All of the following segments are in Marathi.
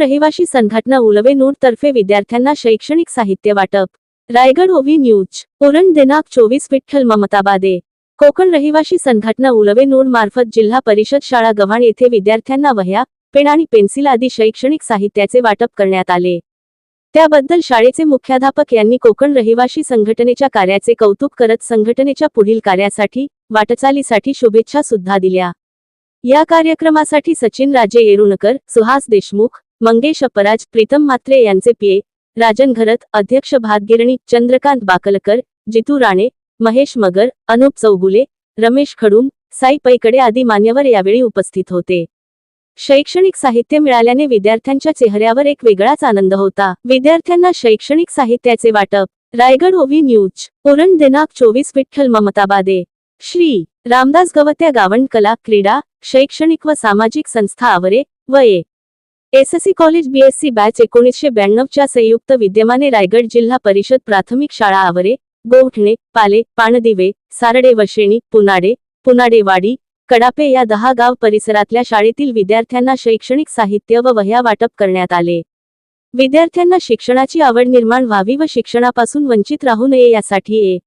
रहिवाशी संघटना उलवे नूर तर्फे विद्यार्थ्यांना शैक्षणिक साहित्य वाटप. रायगड ओवी न्यूज. ओरण दिनांक चोवीस विठ्ठल ममताबादे. कोकण रहिवाशी संघटना उलवे नूर मार्फत जिल्हा परिषद शाळा गव्हाण येथे विद्यार्थ्यांना वह्या पेन आणि पेन्सिल आदी शैक्षणिक साहित्याचे वाटप करण्यात आले. त्याबद्दल शाळेचे मुख्याध्यापक यांनी कोकण रहिवाशी संघटनेच्या कार्याचे कौतुक करत संघटनेच्या पुढील कार्यासाठी वाटचालीसाठी शुभेच्छा सुद्धा दिल्या. या कार्यक्रमासाठी सचिन राजे येरुणकर सुहास देशमुख मंगेश अपराज प्रीतम मात्रे यांचे पीए राजन घरत अध्यक्ष भातगिरणी चंद्रकांत बाकलकर जितू राणे महेश मगर अनुप चौगुले रमेश खडूम साई पैकडे आदी मान्यवर यावेळी उपस्थित होते. शैक्षणिक साहित्य मिळाल्याने विद्यार्थ्यांच्या चेहऱ्यावर एक वेगळाच आनंद होता. विद्यार्थ्यांना शैक्षणिक साहित्याचे वाटप. रायगड ओवी न्यूज. उरण दिनांक चोवीस विठ्ठल ममताबादे श्री. रामदास गवत्या गावण कला क्रीडा शैक्षणिक व सामाजिक संस्था आवरे वये एसएससी कॉलेज बीएससी बॅच एकोणीसशे ब्याण्णवच्या संयुक्त विद्यमाने रायगड जिल्हा परिषद प्राथमिक शाळा आवरे गोठणे पाले पाणदिवे सारडे वशेणी पुनाडे पुनाडेवाडी कडापे या दहा गाव परिसरातल्या शाळेतील विद्यार्थ्यांना शैक्षणिक साहित्य व वह्या वाटप करण्यात आले. विद्यार्थ्यांना शिक्षणाची आवड निर्माण व्हावी व शिक्षणापासून वंचित राहू नये यासाठी A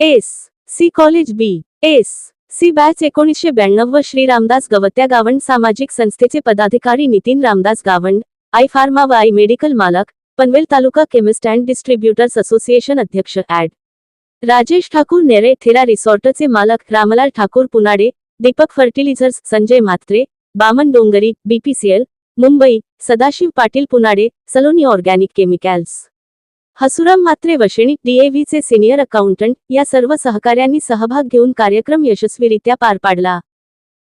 S C college B S C batch एकोणीसशे ब्याण्णव श्री रामदास गवत्या गावंड सामाजिक संस्थेचे पदाधिकारी नितीन रामदास गावंड आय फार्मा व आय मेडिकल मालक पनवेल तालुका केमिस्ट अँड डिस्ट्रीब्युटर्स असोसिएशन अध्यक्ष ऍड राजेश ठाकूर नेरे थेरा रिसॉर्टचे मालक Ramlal Thakur Punade Deepak फर्टिलिझर्स Sanjay Mhatre Baman Dongri BPCL Mumbai Sadashiv Patil Punade Saloni organic chemicals. Hasuram Mhatre Vasheni डीएव्हीचे senior accountant या सर्व सहकाऱ्यांनी सहभाग घेऊन कार्यक्रम यशस्वीरित्या पार पाडला.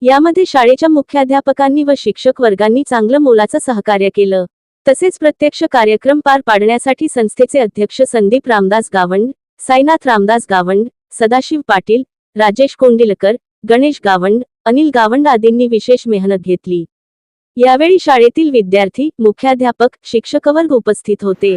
यामध्ये शाळेच्या मुख्याध्यापकांनी व शिक्षक वर्गांनी चांगलं मोलाचं सहकार्य केलं. तसेच प्रत्यक्ष कार्यक्रम पार पाडण्यासाठी संस्थेचे अध्यक्ष संदीप रामदास गावंड साईनाथ रामदास गावंड सदाशिव पाटील राजेश कोंडिलकर गणेश गावंड अनिल गावंड आदींनी विशेष मेहनत घेतली. यावेळी शाळेतील विद्यार्थी मुख्याध्यापक शिक्षकवर्ग उपस्थित होते.